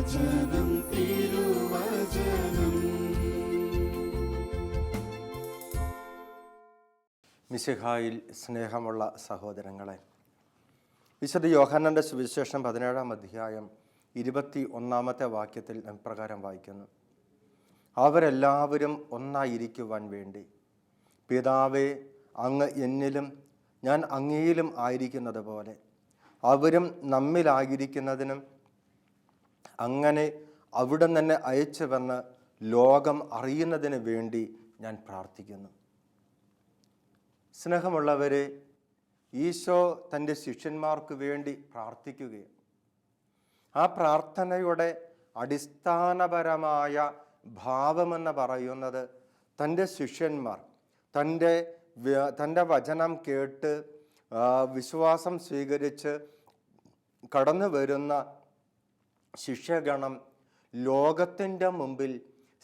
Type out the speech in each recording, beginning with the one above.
തിരുവചനം തിരുവചനം. മിശിഹായിൽ സ്നേഹമുള്ള സഹോദരങ്ങളെ വിശുദ്ധ യോഹന്നന്റെ സുവിശേഷം പതിനേഴാം അധ്യായം ഇരുപത്തി ഒന്നാമത്തെ വാക്യത്തിൽ പ്രകാരം വായിക്കുന്നു. അവരെല്ലാവരും ഒന്നായിരിക്കുവാൻ വേണ്ടി. പിതാവേ അങ്ങ് എന്നിലും ഞാൻ അങ്ങയിലും ആയിരിക്കുന്നത് പോലെ അവരും നമ്മിലായിരിക്കുന്നതിനും അങ്ങനെ അവിടെ തന്നെ അയച്ചുവെന്ന് ലോകം അറിയുന്നതിന് വേണ്ടി ഞാൻ പ്രാർത്ഥിക്കുന്നു. സ്നേഹമുള്ളവരെ ഈശോ തന്റെ ശിഷ്യന്മാർക്ക് വേണ്ടി പ്രാർത്ഥിക്കുകയാണ്. ആ പ്രാർത്ഥനയുടെ അടിസ്ഥാനപരമായ ഭാവമെന്ന് പറയുന്നത് തന്റെ ശിഷ്യന്മാർ തന്റെ തന്റെ വചനം കേട്ട് വിശ്വാസം സ്വീകരിച്ച് കടന്നു വരുന്ന ശിഷ്യഗണം ലോകത്തിന്റെ മുമ്പിൽ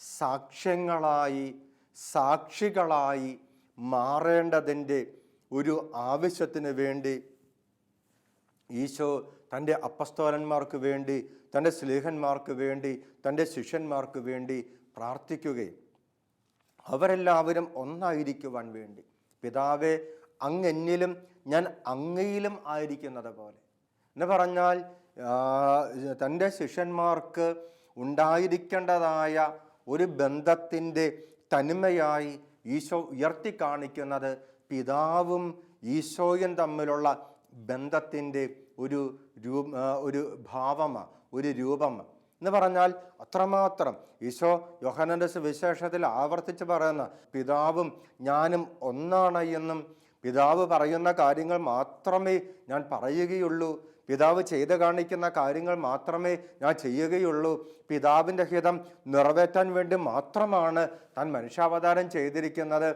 സാക്ഷ്യങ്ങളായി സാക്ഷികളായി മാറേണ്ടതിന്റെ ഒരു ആവശ്യത്തിന് വേണ്ടി ഈശോ തന്റെ അപ്പസ്തോലന്മാർക്ക് വേണ്ടി തന്റെ സ്ലേഹന്മാർക്ക് വേണ്ടി തന്റെ ശിഷ്യന്മാർക്ക് വേണ്ടി പ്രാർത്ഥിക്കുകയും അവരെല്ലാവരും ഒന്നായിരിക്കുവാൻ വേണ്ടി. പിതാവെ അങ്ങെന്നിലും ഞാൻ അങ്ങയിലും ആയിരിക്കുന്നത് പോലെ എന്ന് പറഞ്ഞാൽ തന്റെ ശിഷ്യന്മാർക്ക് ഉണ്ടായിരിക്കേണ്ടതായ ഒരു ബന്ധത്തിന്റെ തനിമയായി ഈശോ ഉയർത്തി കാണിക്കുന്നത് പിതാവും ഈശോയും തമ്മിലുള്ള ബന്ധത്തിന്റെ ഒരു രൂ ഒരു ഭാവമാണ് ഒരു രൂപമാണ് എന്ന് പറഞ്ഞാൽ അത്രമാത്രം ഈശോ യോഹനന്റെ സുവിശേഷത്തിൽ ആവർത്തിച്ച് പറയുന്ന പിതാവും ഞാനും ഒന്നാണ് എന്നും പിതാവ് പറയുന്ന കാര്യങ്ങൾ മാത്രമേ ഞാൻ പറയുകയുള്ളൂ പിതാവ് ചെയ്ത് കാണിക്കുന്ന കാര്യങ്ങൾ മാത്രമേ ഞാൻ ചെയ്യുകയുള്ളൂ. പിതാവിന്റെ ഹിതം നിറവേറ്റാൻ വേണ്ടി മാത്രമാണ് താൻ മനുഷ്യാവതാരം ചെയ്തിരിക്കുന്നത്.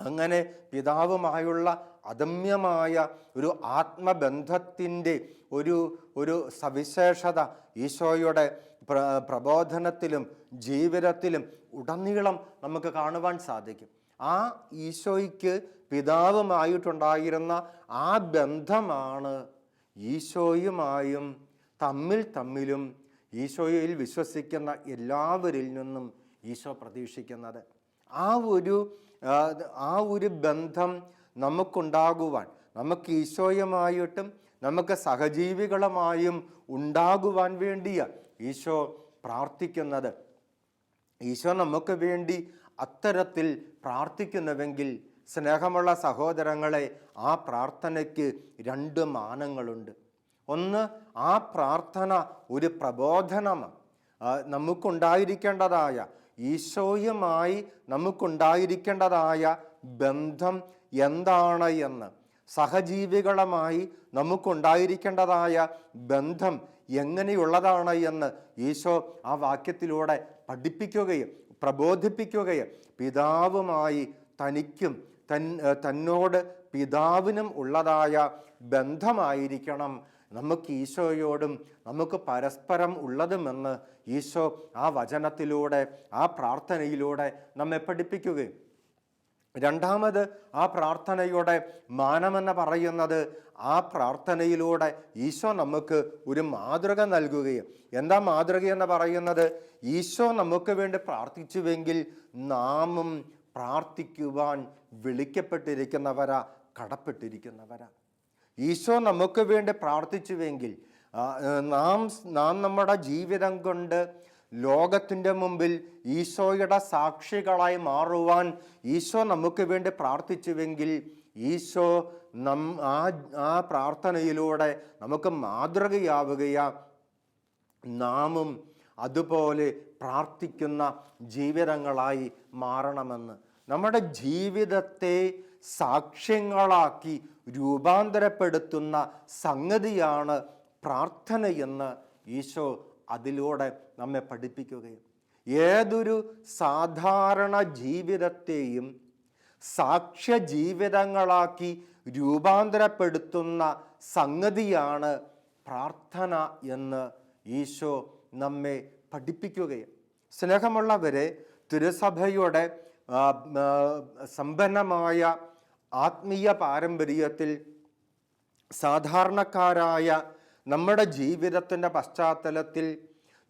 അങ്ങനെ പിതാവുമായുള്ള അദമ്യമായ ഒരു ആത്മബന്ധത്തിന്റെ ഒരു ഒരു സവിശേഷത ഈശോയുടെ പ്ര പ്രബോധനത്തിലും ജീവിതത്തിലും ഉടനീളം നമുക്ക് കാണുവാൻ സാധിക്കും. ആ ഈശോയ്ക്ക് പിതാവുമായിട്ടുണ്ടായിരുന്ന ആ ബന്ധമാണ് ഈശോയുമായും തമ്മിൽ തമ്മിലും ഈശോയിൽ വിശ്വസിക്കുന്ന എല്ലാവരിൽ നിന്നും ഈശോ പ്രതീക്ഷിക്കുന്നത്. ആ ഒരു ആ, ഒരു ബന്ധം നമുക്കുണ്ടാകുവാൻ നമുക്ക് ഈശോയുമായിട്ടും നമുക്ക് സഹജീവികളുമായും ഉണ്ടാകുവാൻ വേണ്ടിയ ഈശോ പ്രാർത്ഥിക്കുന്നത്. ഈശോ നമുക്ക് വേണ്ടി അത്തരത്തിൽ പ്രാർത്ഥിക്കുന്നുവെങ്കിൽ സ്നേഹമുള്ള സഹോദരങ്ങളെ ആ പ്രാർത്ഥനയ്ക്ക് രണ്ട് മാനങ്ങളുണ്ട്. ഒന്ന് ആ പ്രാർത്ഥന ഒരു പ്രബോധനമാണ് നമുക്കുണ്ടായിരിക്കേണ്ടതായ ഈശോയുമായി നമുക്കുണ്ടായിരിക്കേണ്ടതായ ബന്ധം എന്താണ് എന്ന് സഹജീവികളുമായി നമുക്കുണ്ടായിരിക്കേണ്ടതായ ബന്ധം എങ്ങനെയുള്ളതാണ് എന്ന് ഈശോ ആ വാക്യത്തിലൂടെ പഠിപ്പിക്കുകയും പ്രബോധിപ്പിക്കുകയും പിതാവുമായി തനിക്കും തൻ തന്നോട് പിതാവിനും ഉള്ളതായ ബന്ധമായിരിക്കണം. നമുക്ക് ഈശോയോടും നമുക്ക് പരസ്പരം ഉള്ളതുമെന്ന് ഈശോ ആ വചനത്തിലൂടെ ആ പ്രാർത്ഥനയിലൂടെ നമ്മെ പഠിപ്പിക്കുകയും. രണ്ടാമത് ആ പ്രാർത്ഥനയുടെ മാനമെന്ന് പറയുന്നത് ആ പ്രാർത്ഥനയിലൂടെ ഈശോ നമുക്ക് ഒരു മാതൃക നൽകുകയും. എന്താ മാതൃക എന്ന് പറയുന്നത്? ഈശോ നമുക്ക് വേണ്ടി പ്രാർത്ഥിച്ചുവെങ്കിൽ നാമും പ്രാർത്ഥിക്കുവാൻ വിളിക്കപ്പെട്ടിരിക്കുന്നവരാ കടപ്പെട്ടിരിക്കുന്നവരാ. ഈശോ നമുക്ക് വേണ്ടി പ്രാർത്ഥിച്ചുവെങ്കിൽ നാം നാം നമ്മുടെ ജീവിതം കൊണ്ട് ലോകത്തിന്റെ മുമ്പിൽ ഈശോയുടെ സാക്ഷികളായി മാറുവാൻ ഈശോ നമുക്ക് വേണ്ടി പ്രാർത്ഥിച്ചുവെങ്കിൽ ഈശോ നം ആ ആ പ്രാർത്ഥനയിലൂടെ നമുക്ക് മാതൃകയാവുകയാ. നാമും അതുപോലെ പ്രാർത്ഥിക്കുന്ന ജീവിതങ്ങളായി മാറണമെന്ന്. നമ്മുടെ ജീവിതത്തെ സാക്ഷ്യങ്ങളാക്കി രൂപാന്തരപ്പെടുത്തുന്ന സംഗതിയാണ് പ്രാർത്ഥനയെന്ന് ഈശോ അതിലൂടെ നമ്മെ പഠിപ്പിക്കുകയും ഏതൊരു സാധാരണ ജീവിതത്തെയും സാക്ഷ്യ ജീവിതങ്ങളാക്കി രൂപാന്തരപ്പെടുത്തുന്ന സംഗതിയാണ് പ്രാർത്ഥന എന്ന് ഈശോ നമ്മെ പഠിപ്പിക്കുകയും സ്നേഹമുള്ളവരെ തിരുസഭയുടെ സമ്പന്നമായ ആത്മീയ പാരമ്പര്യത്തിൽ സാധാരണക്കാരായ നമ്മുടെ ജീവിതത്തിന്റെ പശ്ചാത്തലത്തിൽ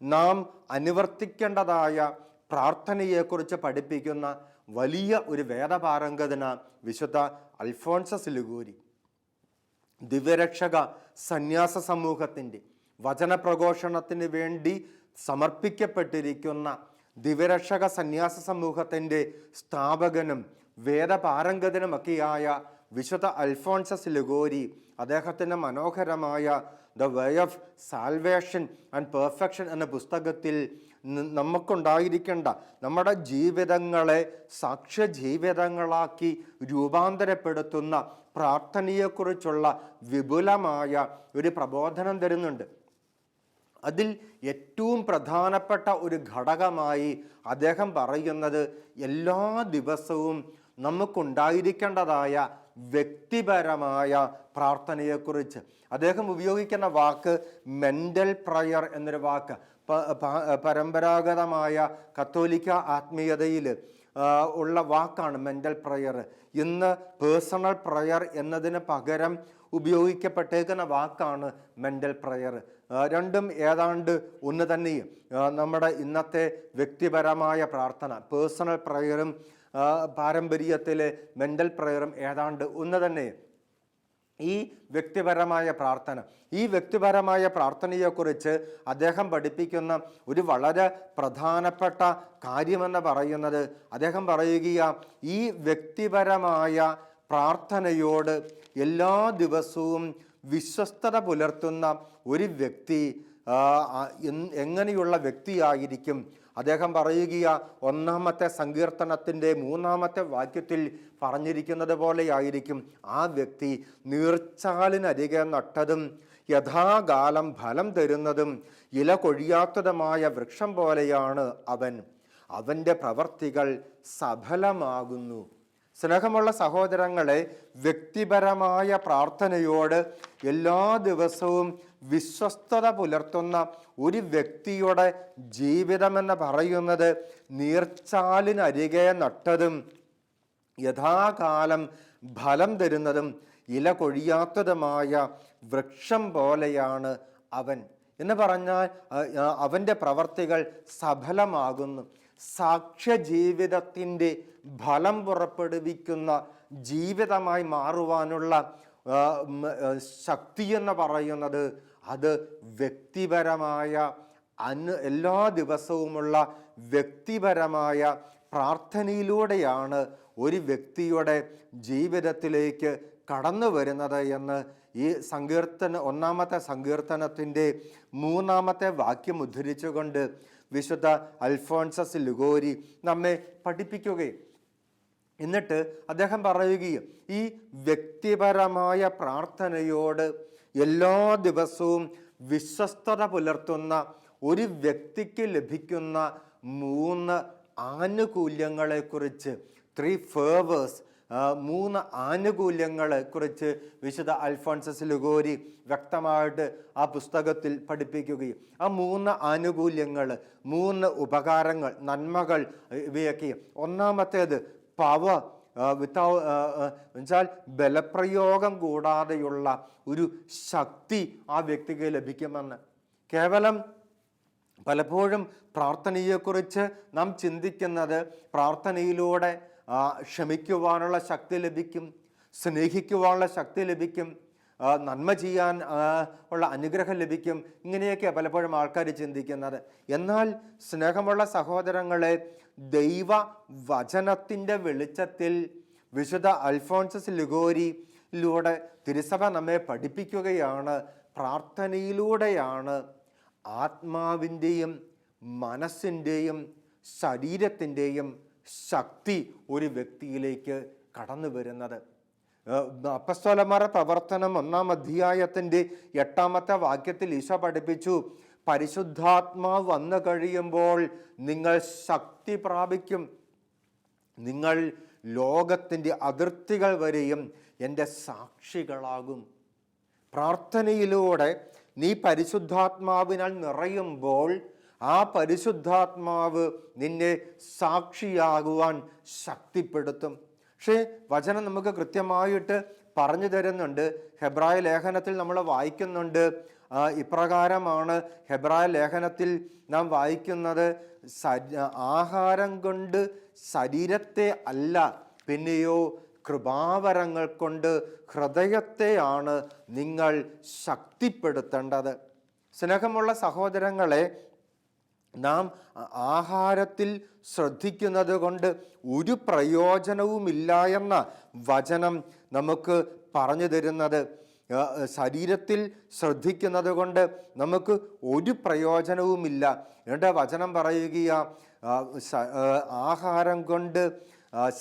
നാം അനുവർത്തിക്കേണ്ടതായ പ്രാർത്ഥനയെക്കുറിച്ച് പഠിപ്പിക്കുന്ന വലിയ ഒരു വേദപാരംഗതന വിശുദ്ധ അൽഫോൺസസ് ലുഗൂരി ദിവ്യരക്ഷക സന്യാസ സമൂഹത്തിന്റെ വചനപ്രഘോഷണത്തിന് വേണ്ടി സമർപ്പിക്കപ്പെട്ടിരിക്കുന്ന ദിവരക്ഷക സന്യാസ സമൂഹത്തിന്റെ സ്ഥാപകനും വേദപാരംഗതനുമൊക്കെയായ വിശുദ്ധ അൽഫോൺസസ് ലുഗോരി അദ്ദേഹത്തിന്റെ മനോഹരമായ the way of salvation and perfection എന്ന പുസ്തകത്തിൽ നമുക്കുണ്ടായിരിക്കേണ്ട നമ്മുടെ ജീവിതങ്ങളെ സാക്ഷ്യ ജീവിതങ്ങളാക്കി രൂപാന്തരപ്പെടുത്തുന്ന പ്രാർത്ഥനയെക്കുറിച്ചുള്ള വിപുലമായ ഒരു പ്രബോധനം തരുന്നുണ്ട്. അതിൽ ഏറ്റവും പ്രധാനപ്പെട്ട ഒരു ഘടകമായി അദ്ദേഹം പറയുന്നത് എല്ലാ ദിവസവും നമുക്കുണ്ടായിരിക്കേണ്ടതായ വ്യക്തിപരമായ പ്രാർത്ഥനയെക്കുറിച്ച്. അദ്ദേഹം ഉപയോഗിക്കുന്ന വാക്ക് മെന്റൽ പ്രയർ എന്നൊരു വാക്ക്. പരമ്പരാഗതമായ കത്തോലിക്ക ആത്മീയതയിൽ ഉള്ള വാക്കാണ് മെന്റൽ പ്രയർ ഇന്ന് പേഴ്സണൽ പ്രയർ എന്നതിന് പകരം ഉപയോഗിക്കപ്പെട്ടേക്കുന്ന വാക്കാണ് മെന്റൽ പ്രയർ രണ്ടും ഏതാണ്ട് ഒന്ന് തന്നെയും നമ്മുടെ ഇന്നത്തെ വ്യക്തിപരമായ പ്രാർത്ഥന പേഴ്സണൽ പ്രയറും പാരമ്പര്യത്തിലെ മെന്റൽ പ്രയറും ഏതാണ്ട് ഒന്ന് തന്നെ. ഈ വ്യക്തിപരമായ പ്രാർത്ഥന. ഈ വ്യക്തിപരമായ പ്രാർത്ഥനയെക്കുറിച്ച് അദ്ദേഹം പഠിപ്പിക്കുന്ന ഒരു വളരെ പ്രധാനപ്പെട്ട കാര്യമെന്ന് പറയുന്നത് അദ്ദേഹം പറയുകയാ ഈ വ്യക്തിപരമായ പ്രാർത്ഥനയോട് എല്ലാ ദിവസവും വിശ്വസ്തത പുലർത്തുന്ന ഒരു വ്യക്തി എങ്ങനെയുള്ള വ്യക്തിയായിരിക്കും? അദ്ദേഹം പറയുക ഒന്നാമത്തെ സങ്കീർത്തനത്തിന്റെ മൂന്നാമത്തെ വാക്യത്തിൽ പറഞ്ഞിരിക്കുന്നത് പോലെയായിരിക്കും. ആ വ്യക്തി നീർച്ചാലിനരികെ നട്ടതും യഥാകാലം ഫലം തരുന്നതും ഇല കൊഴിയാത്തതുമായ വൃക്ഷം പോലെയാണ് അവൻ. അവന്റെ പ്രവർത്തികൾ സഫലമാകുന്നു. സ്നേഹമുള്ള സഹോദരങ്ങളെ വ്യക്തിപരമായ പ്രാർത്ഥനയോട് എല്ലാ ദിവസവും വിശ്വസ്തത പുലർത്തുന്ന ഒരു വ്യക്തിയുടെ ജീവിതമെന്ന് പറയുന്നത് നീർച്ചാലിനരികെ നട്ടതും യഥാകാലം ഫലം തരുന്നതും ഇല കൊഴിയാത്തതുമായ വൃക്ഷം പോലെയാണ് അവൻ. എന്ന് പറഞ്ഞാൽ അവന്റെ പ്രവർത്തികൾ സഫലമാകുന്നു. സാക്ഷ്യ ജീവിതത്തിന്റെ ഫലം പുറപ്പെടുവിക്കുന്ന ജീവിതമായി മാറുവാനുള്ള ശക്തി എന്ന് പറയുന്നത് അത് വ്യക്തിപരമായ അന് എല്ലാ ദിവസവുമുള്ള വ്യക്തിപരമായ പ്രാർത്ഥനയിലൂടെയാണ് ഒരു വ്യക്തിയുടെ ജീവിതത്തിലേക്ക് കടന്നു വരുന്നത് എന്ന് ഈ സങ്കീർത്തന ഒന്നാമത്തെ സങ്കീർത്തനത്തിന്റെ മൂന്നാമത്തെ വാക്യം ഉദ്ധരിച്ചുകൊണ്ട് വിശുദ്ധ അൽഫോൺസസ് ലുഗോരി നമ്മെ പഠിപ്പിക്കുകയും എന്നിട്ട് അദ്ദേഹം പറയുകയും ഈ വ്യക്തിപരമായ പ്രാർത്ഥനയോട് എല്ലാ ദിവസവും വിശ്വസ്തത പുലർത്തുന്ന ഒരു വ്യക്തിക്ക് ലഭിക്കുന്ന മൂന്ന് ആനുകൂല്യങ്ങളെക്കുറിച്ച് ത്രീ ഫേവേഴ്സ് മൂന്ന് ആനുകൂല്യങ്ങളെ കുറിച്ച് വിശുദ്ധ അൽഫോൺസസ് ലുഗോരി വ്യക്തമായിട്ട് ആ പുസ്തകത്തിൽ പഠിപ്പിക്കുകയും ആ മൂന്ന് ആനുകൂല്യങ്ങൾ മൂന്ന് ഉപകാരങ്ങൾ നന്മകൾ ഇവയൊക്കെ ഒന്നാമത്തേത് പവർ വിത്തൗ എന്നുവെച്ചാൽ ബലപ്രയോഗം കൂടാതെയുള്ള ഒരു ശക്തി ആ വ്യക്തിക്ക് ലഭിക്കുമെന്ന്. കേവലം പലപ്പോഴും പ്രാർത്ഥനയെക്കുറിച്ച് നാം ചിന്തിക്കുന്നത് പ്രാർത്ഥനയിലൂടെ ക്ഷമിക്കുവാനുള്ള ശക്തി ലഭിക്കും സ്നേഹിക്കുവാനുള്ള ശക്തി ലഭിക്കും നന്മ ചെയ്യാൻ ഉള്ള അനുഗ്രഹം ലഭിക്കും. ഇങ്ങനെയൊക്കെ പലപ്പോഴും ആൾക്കാർ ചിന്തിക്കുന്നത്. എന്നാൽ സ്നേഹമുള്ള സഹോദരങ്ങളെ ദൈവ വചനത്തിന്റെ വെളിച്ചത്തിൽ വിശുദ്ധ അൽഫോൺസസ് ലുഗോരിയിലൂടെ തിരുസഭ നമ്മെ പഠിപ്പിക്കുകയാണ്. പ്രാർത്ഥനയിലൂടെയാണ് ആത്മാവിന്റെയും മനസ്സിന്റെയും ശരീരത്തിന്റെയും ശക്തി ഒരു വ്യക്തിയിലേക്ക് കടന്നു വരുന്നത് ഏഹ് അപ്പസ്തോലന്മാരുടെ പ്രവർത്തനം ഒന്നാം അധ്യായത്തിന്റെ എട്ടാമത്തെ വാക്യത്തിൽ ഈശോ പഠിപ്പിച്ചു. പരിശുദ്ധാത്മാവ് വന്നു കഴിയുമ്പോൾ നിങ്ങൾ ശക്തി പ്രാപിക്കും. നിങ്ങൾ ലോകത്തിന്റെ അതിർത്തികൾ വരെയും എന്റെ സാക്ഷികളാകും. പ്രാർത്ഥനയിലൂടെ നീ പരിശുദ്ധാത്മാവിനാൽ നിറയുമ്പോൾ ആ പരിശുദ്ധാത്മാവ് നിന്നെ സാക്ഷിയാകുവാൻ ശക്തിപ്പെടുത്തും. പക്ഷേ വചനം നമുക്ക് കൃത്യമായിട്ട് പറഞ്ഞു തരുന്നുണ്ട്. ഹെബ്രായ ലേഖനത്തിൽ നമ്മൾ വായിക്കുന്നുണ്ട്. ഇപ്രകാരമാണ് ഹെബ്രായ ലേഖനത്തിൽ നാം വായിക്കുന്നത് ആഹാരം കൊണ്ട് ശരീരത്തെ അല്ല പിന്നെയോ കൃപാവരങ്ങൾ കൊണ്ട് ഹൃദയത്തെയാണ് നിങ്ങൾ ശക്തിപ്പെടുത്തേണ്ടത്. സ്നേഹമുള്ള സഹോദരങ്ങളെ നാം ആഹാരത്തിൽ ശ്രദ്ധിക്കുന്നത് കൊണ്ട് ഒരു പ്രയോജനവുമില്ല എന്ന വചനം നമുക്ക് പറഞ്ഞു തരുന്നത്. ശരീരത്തിൽ ശ്രദ്ധിക്കുന്നത് കൊണ്ട് നമുക്ക് ഒരു പ്രയോജനവുമില്ല. എന്നിട്ട് വചനം പറയുകയാ ആഹാരം കൊണ്ട്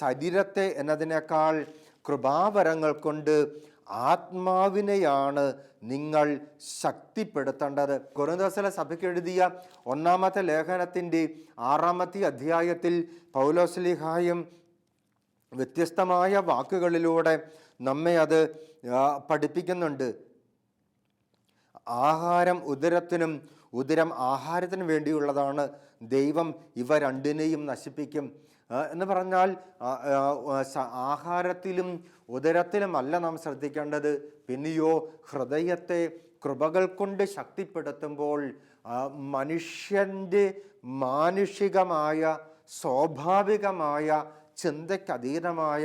ശരീരത്തെ എന്നതിനേക്കാൾ കൃപാവരങ്ങൾ കൊണ്ട് ആത്മാവിനെയാണ് നിങ്ങൾ ശക്തിപ്പെടുത്തേണ്ടത്. കൊരന്തോസല സഭയ്ക്ക് എഴുതിയ ഒന്നാമത്തെ ലേഖനത്തിന്റെ ആറാമത്തെ അധ്യായത്തിൽ പൗലോസ്ലിഹായും വ്യത്യസ്തമായ വാക്കുകളിലൂടെ നമ്മെ അത് പഠിപ്പിക്കുന്നുണ്ട്. ആഹാരം ഉദരത്തിനും ഉദരം ആഹാരത്തിനും വേണ്ടിയുള്ളതാണ് ദൈവം ഇവ രണ്ടിനെയും നശിപ്പിക്കും. എന്ന് പറഞ്ഞാൽ ആഹാരത്തിലും ഉദരത്തിലുമല്ല നാം ശ്രദ്ധിക്കേണ്ടത്. പിന്നെയോ ഹൃദയത്തെ കൃപകൾ കൊണ്ട് ശക്തിപ്പെടുത്തുമ്പോൾ മനുഷ്യന്റെ മാനുഷികമായ സ്വാഭാവികമായ ചിന്തയ്ക്കതീതമായ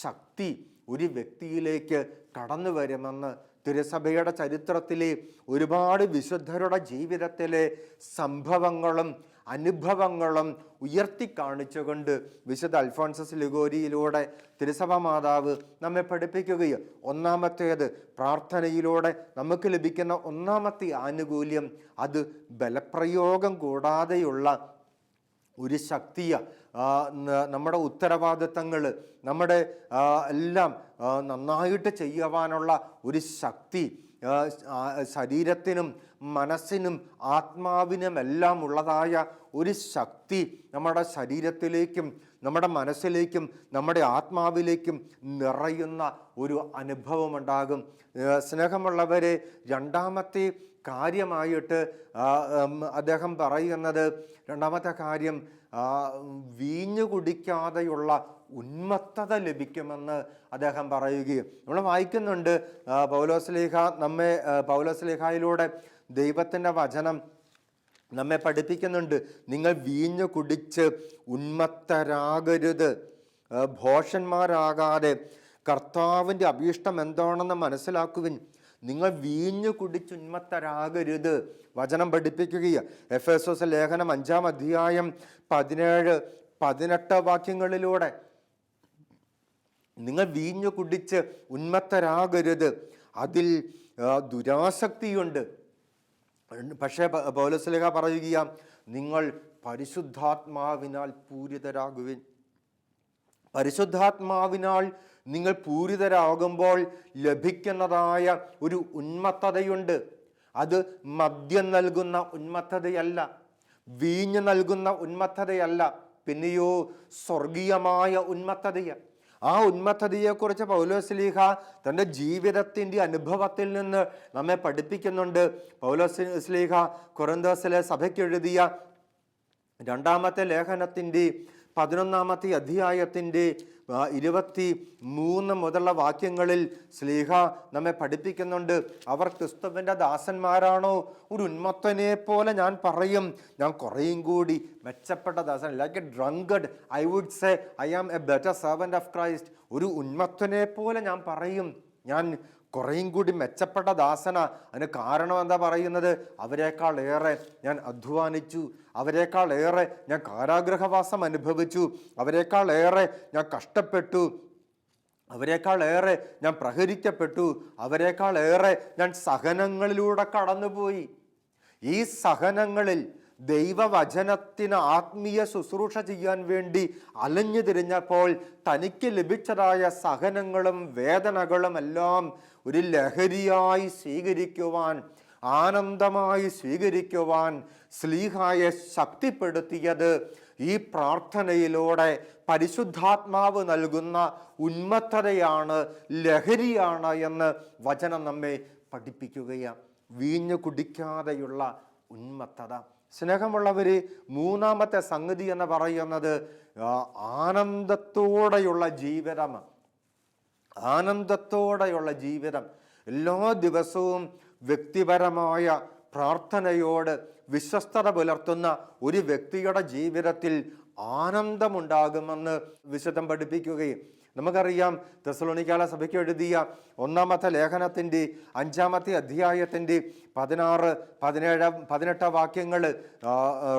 ശക്തി ഒരു വ്യക്തിയിലേക്ക് കടന്നു വരുമെന്ന് തിരുസഭയുടെ ചരിത്രത്തിലെ ഒരുപാട് വിശുദ്ധരുടെ ജീവിതത്തിലെ സംഭവങ്ങളും അനുഭവങ്ങളും ഉയർത്തി കാണിച്ചുകൊണ്ട് വിശുദ്ധ അൽഫോൺസസ് ലിഗോരിയിലൂടെ തിരുസഭ മാതാവ് നമ്മെ പഠിപ്പിക്കുകയും ഒന്നാമത്തേത് പ്രാർത്ഥനയിലൂടെ നമുക്ക് ലഭിക്കുന്ന ഒന്നാമത്തെ ആനുകൂല്യം അത് ബലപ്രയോഗം കൂടാതെയുള്ള ഒരു ശക്തിയ നമ്മുടെ ഉത്തരവാദിത്തങ്ങൾ നമ്മുടെ എല്ലാം നന്നായിട്ട് ചെയ്യുവാനുള്ള ഒരു ശക്തി ശരീരത്തിനും മനസ്സിനും ആത്മാവിനുമെല്ലാം ഉള്ളതായ ഒരു ശക്തി നമ്മുടെ ശരീരത്തിലേക്കും നമ്മുടെ മനസ്സിലേക്കും നമ്മുടെ ആത്മാവിലേക്കും നിറയുന്ന ഒരു അനുഭവമുണ്ടാകും. സ്നേഹമുള്ളവരെ രണ്ടാമത്തെ കാര്യമായിട്ട് അദ്ദേഹം പറയുന്നത് രണ്ടാമത്തെ കാര്യം വീഞ്ഞു കുടിക്കാതെയുള്ള ഉന്മത്തത ലഭിക്കുമെന്ന് അദ്ദേഹം പറയുകയും. നമ്മൾ വായിക്കുന്നുണ്ട് പൗലോസ്ലേഖ നമ്മെ പൗലോസ്ലേഖയിലൂടെ ദൈവത്തിന്റെ വചനം നമ്മെ പഠിപ്പിക്കുന്നുണ്ട്. നിങ്ങൾ വീഞ്ഞു കുടിച്ച് ഉന്മത്തരാകരുത്. ഭോഷന്മാരാകാതെ കർത്താവിന്റെ അഭീഷ്ടം എന്താണെന്ന് മനസ്സിലാക്കുവിൻ. നിങ്ങൾ വീഞ്ഞു കുടിച്ച് ഉന്മത്തരാകരുത്. വചനം പഠിപ്പിക്കുകയാണ് എഫ് എസ് എസ് ലേഖനം അഞ്ചാം അധ്യായം പതിനേഴ് പതിനെട്ട് വാക്യങ്ങളിലൂടെ. നിങ്ങൾ വീഞ്ഞു കുടിച്ച് ഉന്മത്തരാകരുത്. അതിൽ ദുരാസക്തിയുണ്ട്. പക്ഷേ പൗലോസ്ലിഹ പറയുക നിങ്ങൾ പരിശുദ്ധാത്മാവിനാൽ പൂരിതരാകുവിൻ. പരിശുദ്ധാത്മാവിനാൽ നിങ്ങൾ പൂരിതരാകുമ്പോൾ ലഭിക്കുന്നതായ ഒരു ഉന്മത്തതയുണ്ട്. അത് മദ്യം നൽകുന്ന ഉന്മത്തതയല്ല വീഞ്ഞ് നൽകുന്ന ഉന്മത്തതയല്ല പിന്നെയോ സ്വർഗീയമായ ഉന്മത്തതയാണ് ആ ഉന്മത്തതയെക്കുറിച്ച് പൗലോസ്ലീഹ തന്റെ ജീവിതത്തിന്റെ അനുഭവത്തിൽ നിന്ന് നമ്മെ പഠിപ്പിക്കുന്നുണ്ട്. പൗലോസ്ലീഹ കുറന്തോസിലെ സഭയ്ക്ക് എഴുതിയ രണ്ടാമത്തെ ലേഖനത്തിന്റെ പതിനൊന്നാമത്തെ അധ്യായത്തിന്റെ ഇരുപത്തി മൂന്ന് മുതലുള്ള വാക്യങ്ങളിൽ സ്ലീഹ നമ്മെ പഠിപ്പിക്കുന്നുണ്ട്. അവർ ക്രിസ്തുവിന്റെ ദാസന്മാരാണോ? ഒരു ഉന്മത്തനെ പോലെ ഞാൻ പറയും. ഞാൻ കുറേയും കൂടി മെച്ചപ്പെട്ട ദാസൻ like a drunkard I would say I am a better servant of Christ ഒരു ഉന്മത്തനെ പോലെ ഞാൻ പറയും. ഞാൻ കുറേയും കൂടി മെച്ചപ്പെട്ട ദാസന. അതിന് കാരണം എന്താ പറയുന്നത്? അവരെക്കാൾ ഏറെ ഞാൻ അധ്വാനിച്ചു. അവരെക്കാൾ ഏറെ ഞാൻ കാരാഗ്രഹവാസം അനുഭവിച്ചു. അവരെക്കാൾ ഏറെ ഞാൻ കഷ്ടപ്പെട്ടു. അവരെക്കാൾ ഏറെ ഞാൻ പ്രഹരിക്കപ്പെട്ടു. അവരെക്കാൾ ഏറെ ഞാൻ സഹനങ്ങളിലൂടെ കടന്നുപോയി. ഈ സഹനങ്ങളിൽ ദൈവവചനത്തിന് ആത്മീയ ശുശ്രൂഷ ചെയ്യാൻ വേണ്ടി അലഞ്ഞു തിരിഞ്ഞപ്പോൾ തനിക്ക് ലഭിച്ചതായ സഹനങ്ങളും വേദനകളും എല്ലാം ഒരു ലഹരിയായി സ്വീകരിക്കുവാൻ ആനന്ദമായി സ്വീകരിക്കുവാൻ സ്ലീഹായെ ശക്തിപ്പെടുത്തിയത് ഈ പ്രാർത്ഥനയിലൂടെ പരിശുദ്ധാത്മാവ് നൽകുന്ന ഉന്മത്തതയാണ് ലഹരിയാണ് എന്ന് വചനം നമ്മെ പഠിപ്പിക്കുകയാണ് വീഞ്ഞു കുടിക്കാതെയുള്ള ഉന്മത്തത. സ്നേഹമുള്ളവർ മൂന്നാമത്തെ സംഗതി എന്ന് പറയുന്നത് ആനന്ദത്തോടെയുള്ള ജീവിതമാണ് ആനന്ദത്തോടെയുള്ള ജീവിതം. എല്ലാ ദിവസവും വ്യക്തിപരമായ പ്രാർത്ഥനയോട് വിശ്വസ്തത പുലർത്തുന്ന ഒരു വ്യക്തിയുടെ ജീവിതത്തിൽ ആനന്ദമുണ്ടാകുമെന്ന് വിശദം പഠിപ്പിക്കുകയും നമുക്കറിയാം തെസലോണിക്കാല സഭയ്ക്ക് എഴുതിയ ഒന്നാമത്തെ ലേഖനത്തിന്റെ അഞ്ചാമത്തെ അധ്യായത്തിന്റെ പതിനാറ് പതിനേഴ് പതിനെട്ട് വാക്യങ്ങൾ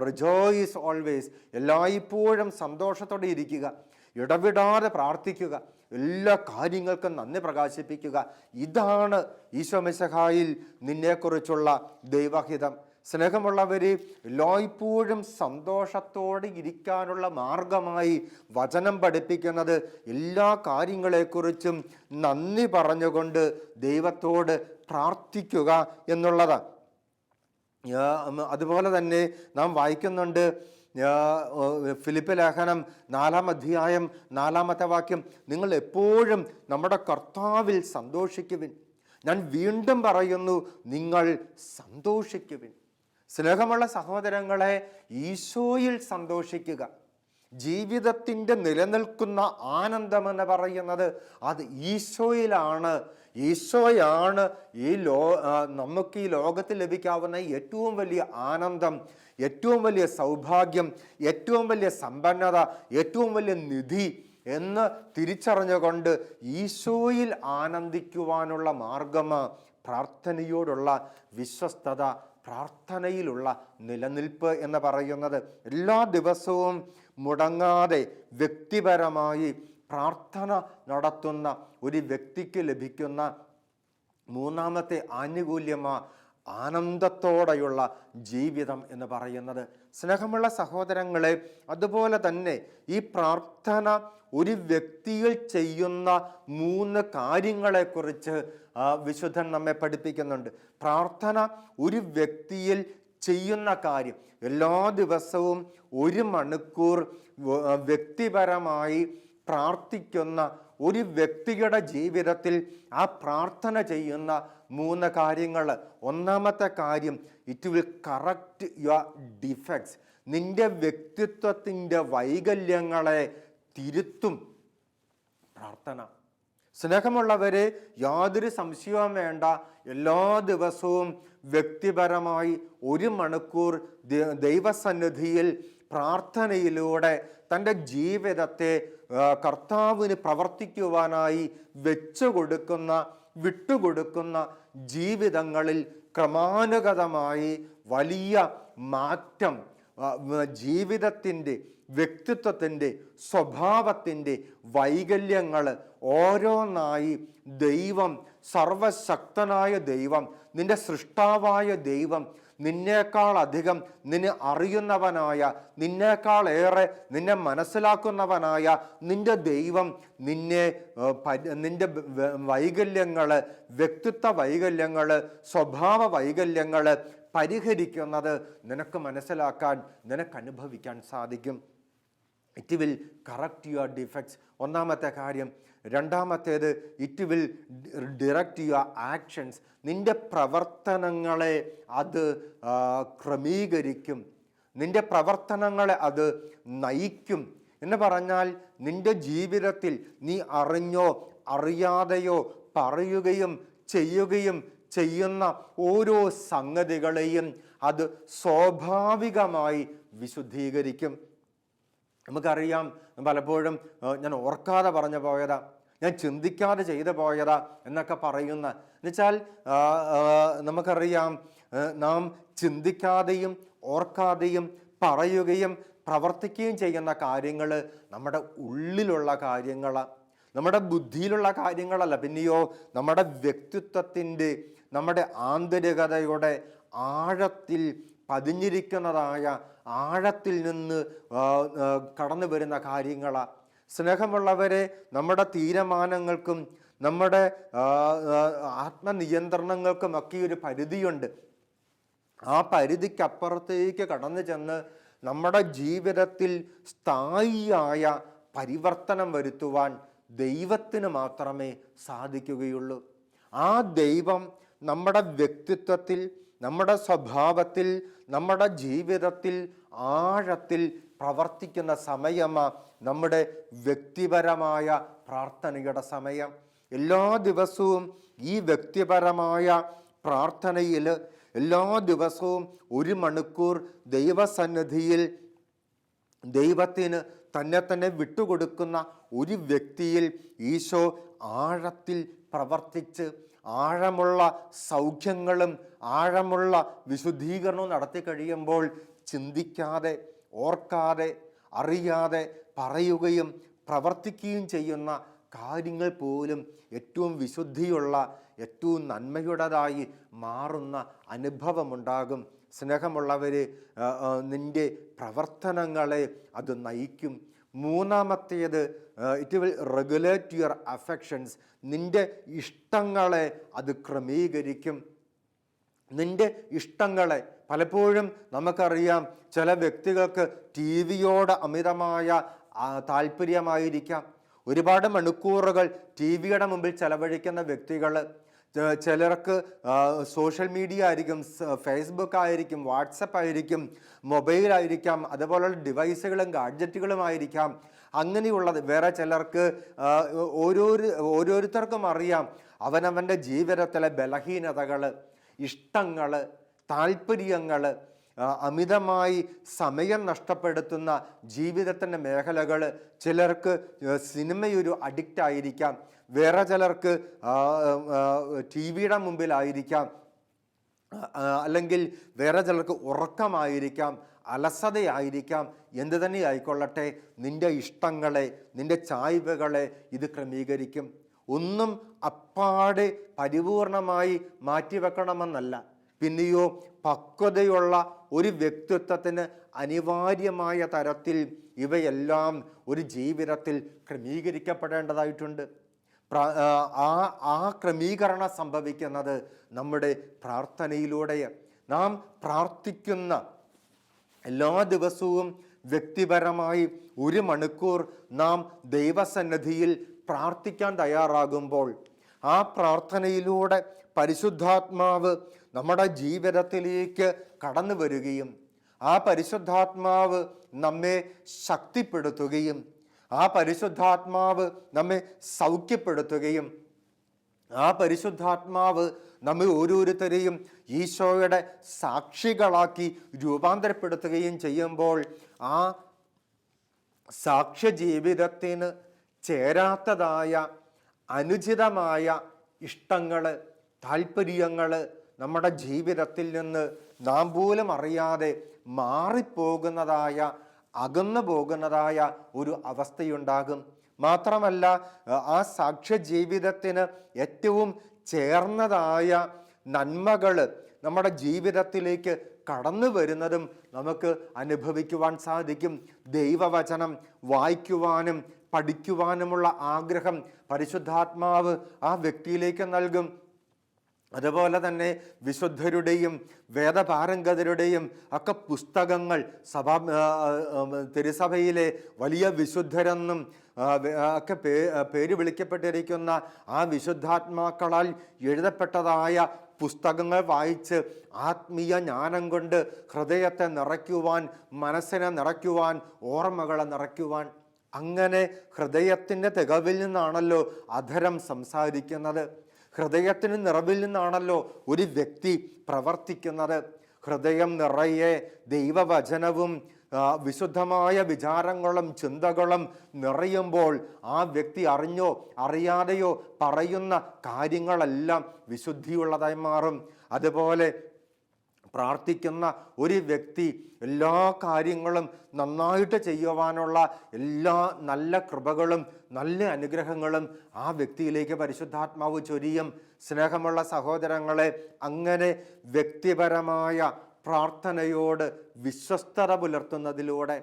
റിജോയിസ് ഓൾവേസ് എല്ലായ്പ്പോഴും സന്തോഷത്തോടെ ഇരിക്കുക ഇടവിടാതെ പ്രാർത്ഥിക്കുക. എല്ലാ കാര്യങ്ങൾക്കും നന്ദി പ്രകാശിപ്പിക്കുക. ഇതാണ് ഈശോ മിശഹായിൽ നിന്നെക്കുറിച്ചുള്ള ദൈവഹിതം. സ്നേഹമുള്ളവരെ എല്ലായ്പ്പോഴും സന്തോഷത്തോടെ ഇരിക്കാനുള്ള മാർഗമായി വചനം പഠിപ്പിക്കുന്നത് എല്ലാ കാര്യങ്ങളെക്കുറിച്ചും നന്ദി പറഞ്ഞുകൊണ്ട് ദൈവത്തോട് പ്രാർത്ഥിക്കുക എന്നുള്ളതാണ്. അതുപോലെ തന്നെ നാം വായിക്കുന്നുണ്ട് ഫിലിപ്പ് ലേഖനം നാലാം അധ്യായം നാലാമത്തെ വാക്യം നിങ്ങൾ എപ്പോഴും നമ്മുടെ കർത്താവിൽ സന്തോഷിക്കുവിൻ. ഞാൻ വീണ്ടും പറയുന്നു നിങ്ങൾ സന്തോഷിക്കുവിൻ. സ്നേഹമുള്ള സഹോദരങ്ങളെ ഈശോയിൽ സന്തോഷിക്കുക. ജീവിതത്തിന്റെ നിലനിൽക്കുന്ന ആനന്ദമെന്ന് പറയുന്നത് അത് ഈശോയിലാണ്. ഈശോയാണ് ഈ ലോ നമുക്ക് ഈ ലോകത്തിൽ ലഭിക്കാവുന്ന ഏറ്റവും വലിയ ആനന്ദം. ഏറ്റവും വലിയ സൗഭാഗ്യം ഏറ്റവും വലിയ സമ്പന്നത ഏറ്റവും വലിയ നിധി എന്ന് തിരിച്ചറിഞ്ഞുകൊണ്ട് ഈശോയിൽ ആനന്ദിക്കുവാനുള്ള മാർഗം പ്രാർത്ഥനയോടുള്ള വിശ്വസ്തത പ്രാർത്ഥനയിലുള്ള നിലനിൽപ്പ് എന്ന് പറയുന്നത് എല്ലാ ദിവസവും മുടങ്ങാതെ വ്യക്തിപരമായി പ്രാർത്ഥന നടത്തുന്ന ഒരു വ്യക്തിക്ക് ലഭിക്കുന്ന മൂന്നാമത്തെ ആനുകൂല്യമാ ആനന്ദത്തോടെയുള്ള ജീവിതം എന്ന് പറയുന്നത്. സ്നേഹമുള്ള സഹോദരങ്ങളെ അതുപോലെ തന്നെ ഈ പ്രാർത്ഥന ഒരു വ്യക്തിയിൽ ചെയ്യുന്ന മൂന്ന് കാര്യങ്ങളെക്കുറിച്ച് വിശുദ്ധൻ നമ്മെ പഠിപ്പിക്കുന്നുണ്ട്. പ്രാർത്ഥന ഒരു വ്യക്തിയിൽ ചെയ്യുന്ന കാര്യം. എല്ലാ ദിവസവും ഒരു മണിക്കൂർ വ്യക്തിപരമായി പ്രാർത്ഥിക്കുന്ന ഒരു വ്യക്തിയുടെ ജീവിതത്തിൽ ആ പ്രാർത്ഥന ചെയ്യുന്ന മൂന്ന് കാര്യങ്ങൾ ഒന്നാമത്തെ കാര്യം it will correct your defects നിന്റെ വ്യക്തിത്വത്തിന്റെ വൈകല്യങ്ങളെ തിരുത്തും. പ്രാർത്ഥന. സ്നേഹമുള്ളവരെ യാതൊരു സംശയവും വേണ്ട. എല്ലാ ദിവസവും വ്യക്തിപരമായി ഒരു മണിക്കൂർ ദൈവസന്നിധിയിൽ പ്രാർത്ഥനയിലൂടെ തന്റെ ജീവിതത്തെ കർത്താവിന് പ്രവർത്തിക്കുവാനായി വെച്ചു കൊടുക്കുന്ന വിട്ടുകൊടുക്കുന്ന ജീവിതങ്ങളിൽ ക്രമാനുഗതമായി വലിയ മാറ്റം ജീവിതത്തിന്റെ വ്യക്തിത്വത്തിന്റെ സ്വഭാവത്തിന്റെ വൈകല്യങ്ങൾ ഓരോന്നായി ദൈവം സർവശക്തനായ ദൈവം നിന്റെ സൃഷ്ടാവായ ദൈവം നിന്നേക്കാൾ അധികം നിന്നെ അറിയുന്നവനായ നിന്നേക്കാൾ ഏറെ നിന്നെ മനസ്സിലാക്കുന്നവനായ നിന്റെ ദൈവം നിന്നെ നിന്റെ വൈകല്യങ്ങൾ വ്യക്തിത്വ വൈകല്യങ്ങൾ സ്വഭാവ വൈകല്യങ്ങൾ പരിഹരിക്കുന്നത് നിനക്ക് മനസ്സിലാക്കാൻ നിനക്ക് അനുഭവിക്കാൻ സാധിക്കും. It will correct your defects ഒന്നാമത്തെ കാര്യം രണ്ടാമത്തേത് it will direct your actions നിന്റെ പ്രവർത്തനങ്ങളെ അത് ക്രമീകരിക്കും. നിന്റെ പ്രവർത്തനങ്ങളെ അത് നയിക്കും. എന്ന് പറഞ്ഞാൽ നിന്റെ ജീവിതത്തിൽ നീ അറിഞ്ഞോ അറിയാതെയോ പറയുകയും ചെയ്യുകയും ചെയ്യുന്ന ഓരോ സംഗതികളെയും അത് സ്വാഭാവികമായി വിശുദ്ധീകരിക്കും. നമുക്കറിയാം പലപ്പോഴും ഞാൻ ഓർക്കാതെ പറഞ്ഞു പോയതാ. ഞാൻ ചിന്തിക്കാതെ ചെയ്തു പോയതാ എന്നൊക്കെ പറയുന്ന. എന്നുവെച്ചാൽ നമുക്കറിയാം നാം ചിന്തിക്കാതെയും ഓർക്കാതെയും പറയുകയും പ്രവർത്തിക്കുകയും ചെയ്യുന്ന കാര്യങ്ങൾ നമ്മുടെ ഉള്ളിലുള്ള കാര്യങ്ങളാണ് നമ്മുടെ ബുദ്ധിയിലുള്ള കാര്യങ്ങളല്ല. പിന്നെയോ നമ്മുടെ വ്യക്തിത്വത്തിന്റെ നമ്മുടെ ആന്തരികതയുടെ ആഴത്തിൽ പതിഞ്ഞിരിക്കുന്നതായ ആഴത്തിൽ നിന്ന് കടന്നു വരുന്ന കാര്യങ്ങളാണ് സ്നേഹമുള്ളവരെ നമ്മുടെ തീരുമാനങ്ങൾക്കും നമ്മുടെ ആത്മനിയന്ത്രണങ്ങൾക്കും ഒക്കെ ഒരു പരിധിയുണ്ട്. ആ പരിധിക്കപ്പുറത്തേക്ക് കടന്നു ചെന്ന് നമ്മുടെ ജീവിതത്തിൽ സ്ഥായിയായ പരിവർത്തനം വരുത്തുവാൻ ദൈവത്തിന് മാത്രമേ സാധിക്കുകയുള്ളൂ. ആ ദൈവം നമ്മുടെ വ്യക്തിത്വത്തിൽ നമ്മുടെ സ്വഭാവത്തിൽ നമ്മുടെ ജീവിതത്തിൽ ആഴത്തിൽ പ്രവർത്തിക്കുന്ന സമയമാ നമ്മുടെ വ്യക്തിപരമായ പ്രാർത്ഥനയുടെ സമയം. എല്ലാ ദിവസവും ഈ വ്യക്തിപരമായ പ്രാർത്ഥനയിൽ എല്ലാ ദിവസവും ഒരു മണിക്കൂർ ദൈവസന്നിധിയിൽ ദൈവത്തിന് തന്നെ തന്നെ വിട്ടുകൊടുക്കുന്ന ഒരു വ്യക്തിയിൽ ഈശോ ആഴത്തിൽ പ്രവർത്തിച്ച് ആഴമുള്ള സൗഖ്യങ്ങളും ആഴമുള്ള വിശുദ്ധീകരണവും നടത്തി കഴിയുമ്പോൾ ചിന്തിക്കാതെ ഓർക്കാതെ അറിയാതെ പറയുകയും പ്രവർത്തിക്കുകയും ചെയ്യുന്ന കാര്യങ്ങൾ പോലും ഏറ്റവും വിശുദ്ധിയുള്ള ഏറ്റവും നന്മയുടേതായി മാറുന്ന അനുഭവമുണ്ടാകും. സ്നേഹമുള്ളവർ നിന്റെ പ്രവർത്തനങ്ങളെ അത് നയിക്കും. മൂന്നാമത്തേത് it will regulate your affections നിന്റെ ഇഷ്ടങ്ങളെ അത് ക്രമീകരിക്കും. നിന്റെ ഇഷ്ടങ്ങളെ പലപ്പോഴും നമുക്കറിയാം ചില വ്യക്തികൾക്ക് ടി വിയോട് അമിതമായ താല്പര്യമായിരിക്കാം. ഒരുപാട് മണിക്കൂറുകൾ ടി വിയുടെ മുമ്പിൽ ചെലവഴിക്കുന്ന വ്യക്തികൾ ചിലർക്ക് സോഷ്യൽ മീഡിയ ആയിരിക്കും ഫേസ്ബുക്ക് ആയിരിക്കും വാട്സപ്പ് ആയിരിക്കും മൊബൈൽ ആയിരിക്കാം അതുപോലുള്ള ഡിവൈസുകളും ഗാഡ്ജറ്റുകളും ആയിരിക്കാം. അങ്ങനെയുള്ളത് വേറെ ചിലർക്ക് ഓരോരു ഓരോരുത്തർക്കും അറിയാം. അവനവന്റെ ജീവിതത്തിലെ ബലഹീനതകൾ ഇഷ്ടങ്ങൾ താല്പര്യങ്ങൾ അമിതമായി സമയം നഷ്ടപ്പെടുത്തുന്ന ജീവിതത്തിന്റെ മേഖലകൾ ചിലർക്ക് സിനിമയൊരു അഡിക്റ്റ് ആയിരിക്കാം. വേറെ ചിലർക്ക് ടി വിയുടെ മുമ്പിലായിരിക്കാം. അല്ലെങ്കിൽ വേറെ ചിലർക്ക് ഉറക്കമായിരിക്കാം അലസതയായിരിക്കാം. എന്ത് തന്നെ ആയിക്കൊള്ളട്ടെ നിന്റെ ഇഷ്ടങ്ങളെ നിന്റെ ചായ്വുകളെ ഇത് ക്രമീകരിക്കും. ഒന്നും അപ്പാടെ പരിപൂർണമായി മാറ്റിവെക്കണമെന്നല്ല. പിന്നെയോ പക്വതയുള്ള ഒരു വ്യക്തിത്വത്തിന് അനിവാര്യമായ തരത്തിൽ ഇവയെല്ലാം ഒരു ജീവിതത്തിൽ ക്രമീകരിക്കപ്പെടേണ്ടതായിട്ടുണ്ട്. ആ, ആ ക്രമീകരണം സംഭവിക്കുന്നത് നമ്മുടെ പ്രാർത്ഥനയിലൂടെ നാം പ്രാർത്ഥിക്കുന്ന എല്ലാ ദിവസവും വ്യക്തിപരമായി ഒരു മണിക്കൂർ നാം ദൈവസന്നിധിയിൽ പ്രാർത്ഥിക്കാൻ തയ്യാറാകുമ്പോൾ ആ പ്രാർത്ഥനയിലൂടെ പരിശുദ്ധാത്മാവ് നമ്മുടെ ജീവിതത്തിലേക്ക് കടന്നു വരികയും ആ പരിശുദ്ധാത്മാവ് നമ്മെ ശക്തിപ്പെടുത്തുകയും ആ പരിശുദ്ധാത്മാവ് നമ്മെ സൗഖ്യപ്പെടുത്തുകയും ആ പരിശുദ്ധാത്മാവ് നമ്മെ ഓരോരുത്തരെയും ഈശോയുടെ സാക്ഷികളാക്കി രൂപാന്തരപ്പെടുത്തുകയും ചെയ്യുമ്പോൾ ആ സാക്ഷ്യ ജീവിതത്തിന് ചേരാത്തതായ അനുചിതമായ ഇഷ്ടങ്ങൾ താല്പര്യങ്ങൾ നമ്മുടെ ജീവിതത്തിൽ നിന്ന് നാം പോലും അറിയാതെ മാറിപ്പോകുന്നതായ അകന്നു പോകുന്നതായ ഒരു അവസ്ഥയുണ്ടാകും. മാത്രമല്ല ആ സാക്ഷ്യ ജീവിതത്തിന് ഏറ്റവും ചേർന്നതായ നന്മകൾ നമ്മുടെ ജീവിതത്തിലേക്ക് കടന്നു വരുന്നതും നമുക്ക് അനുഭവിക്കുവാൻ സാധിക്കും. ദൈവവചനം വായിക്കുവാനും പഠിക്കുവാനുമുള്ള ആഗ്രഹം പരിശുദ്ധാത്മാവ് ആ വ്യക്തിയിലേക്ക് നൽകും. അതുപോലെ തന്നെ വിശുദ്ധരുടെയും വേദപാരംഗതരുടെയും ഒക്കെ പുസ്തകങ്ങൾ സഭ തിരുസഭയിലെ വലിയ വിശുദ്ധരെന്നും ഒക്കെ പേ പേര് വിളിക്കപ്പെട്ടിരിക്കുന്ന ആ വിശുദ്ധാത്മാക്കളാൽ എഴുതപ്പെട്ടതായ പുസ്തകങ്ങൾ വായിച്ച് ആത്മീയ ജ്ഞാനം കൊണ്ട് ഹൃദയത്തെ നിറയ്ക്കുവാൻ മനസ്സിനെ നിറയ്ക്കുവാൻ ഓർമ്മകളെ നിറയ്ക്കുവാൻ അങ്ങനെ ഹൃദയത്തിന്റെ തികവിൽ നിന്നാണല്ലോ അധരം സംസാരിക്കുന്നത്. ഹൃദയത്തിന് നിറവിൽ നിന്നാണല്ലോ ഒരു വ്യക്തി പ്രവർത്തിക്കുന്നത്. ഹൃദയം നിറയെ ദൈവവചനവും വിശുദ്ധമായ വിചാരങ്ങളും ചിന്തകളും നിറയുമ്പോൾ ആ വ്യക്തി അറിഞ്ഞോ അറിയാതെയോ പറയുന്ന കാര്യങ്ങളെല്ലാം വിശുദ്ധിയുള്ളതായി മാറും. അതുപോലെ പ്രാർത്ഥിക്കുന്ന ഒരു വ്യക്തി എല്ലാ കാര്യങ്ങളും നന്നായിട്ട് ചെയ്യുവാനുള്ള എല്ലാ നല്ല കൃപകളും നല്ല അനുഗ്രഹങ്ങളും ആ വ്യക്തിയിലേക്ക് പരിശുദ്ധാത്മാവ് ചൊരിയും. സ്നേഹമുള്ള സഹോദരങ്ങളെ അങ്ങനെ വ്യക്തിപരമായ പ്രാർത്ഥനയോട് വിശ്വസ്തത പുലർത്തുന്നതിലൂടെ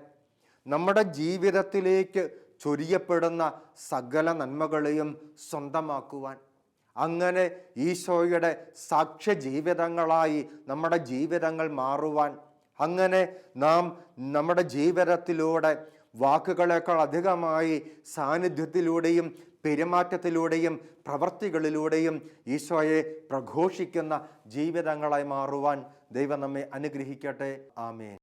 നമ്മുടെ ജീവിതത്തിലേക്ക് ചൊരിയപ്പെടുന്ന സകല നന്മകളെയും സ്വന്തമാക്കുവാൻ അങ്ങനെ ഈശോയുടെ സാക്ഷ്യ ജീവിതങ്ങളായി നമ്മുടെ ജീവിതങ്ങൾ മാറുവാൻ. അങ്ങനെ നാം നമ്മുടെ ജീവിതത്തിലൂടെ വാക്കുകളേക്കാൾ അധികമായി സാന്നിധ്യത്തിലൂടെയും പെരുമാറ്റത്തിലൂടെയും പ്രവർത്തികളിലൂടെയും ഈശോയെ പ്രഘോഷിക്കുന്ന ജീവിതങ്ങളായി മാറുവാൻ ദൈവം നമ്മെ അനുഗ്രഹിക്കട്ടെ. ആമേൻ.